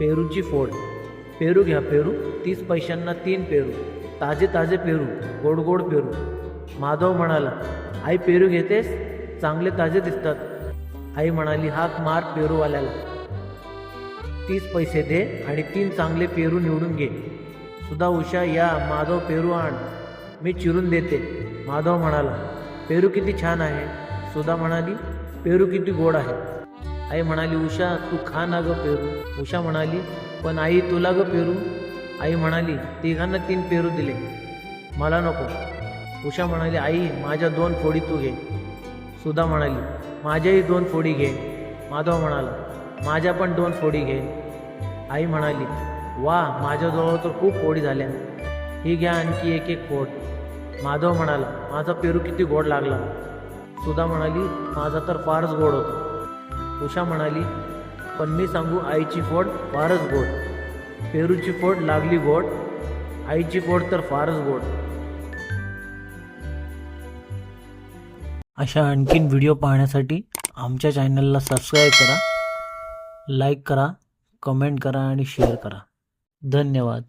पेरूची फोड. पेरू घ्या पेरू. तीस पैशांना तीन पेरू. ताजे ताजे पेरू गोड गोड पेरू. माधव म्हणाला आई पेरू घेतेस? चांगले ताजे दिसतात. आई म्हणाली हाक मार पेरूवाल्याला. तीस पैसे दे आणि तीन चांगले पेरू निवडून घे. सुधा उषा या माधव पेरू आण. मी चिरून देते. माधव म्हणाला पेरू किती छान आहे. सुधा म्हणाली पेरू किती गोड आहे. आई म्हणाली उषा तू खा ना गं पेरू. उषा म्हणाली पण आई तुला गं पेरू? आई म्हणाली तिघांना तीन पेरू दिले. मला नको. उषा म्हणाली आई माझ्या दोन फोडी तू घे. सुधा म्हणाली माझ्याही दोन फोडी घे. माधव म्हणाला माझ्या पण दोन फोडी घे. आई म्हणाली वा माझ्याजवळ तर खूप फोडी झाल्या. ही घ्या आणखी एक एक फोड. माधव म्हणाला माझा पेरू किती गोड लागला. सुधा म्हणाली माझा तर फारच गोड होता. उषा म्हणाली पण मी सांगू आईची फोड फारच गोड. पेरूची फोड लागली गोड. आईची फोड तर फारच गोड. अशा आणखीन व्हिडिओ पाहण्यासाठी आमच्या चॅनलला सबस्क्राईब करा लाईक करा कमेंट करा आणि शेअर करा. धन्यवाद.